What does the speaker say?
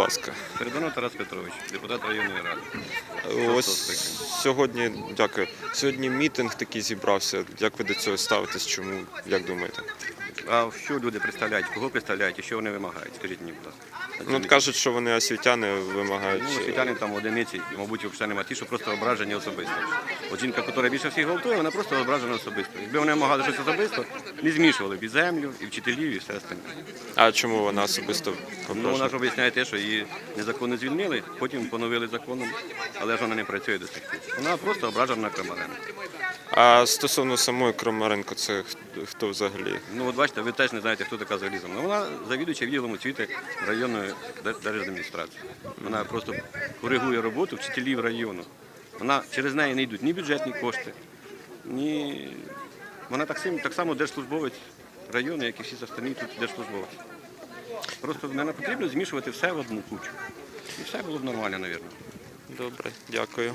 ласка. Передано Тарас Петрович, депутат районної ради. Ось сьогодні, дякую. Сьогодні мітинг такий зібрався. Як ви до цього ставитесь? Чому? Як думаєте? А що люди представляють? Кого представляють і що вони вимагають? Скажіть мені, будь ласка. Ну, от кажуть, що вони освітяни вимагають. Ну, освітяни там одиниці, і, мабуть, взагалі нема ті, що просто ображені особисто. От жінка, яка більше всіх гвалтує, вона просто ображена особисто. Якби вони вимагали щось особисто, не змішували б і землю, і вчителів, і все остальне. А чому вона особисто Ну, вона ж об'ясняє те, що її незаконно звільнили, потім поновили законом, але ж вона не працює до сих пір. Вона просто ображена на Крамаренко. А стосовно самої Крамаренко, це хто- хто взагалі? Ну, от бачите, ви теж не знаєте, хто така залізом. Ну, вона завідуюча відділом освіти районної дер- держадміністрації. Вона просто коригує роботу вчителів району. Вона через неї не йдуть ні бюджетні кошти, ні. Вона так, сим- так само держслужбовець району, як і всі остальні тут держслужбовці. Просто не потрібно змішувати все в одну кучу. І все було б нормально, мабуть. Добре, дякую.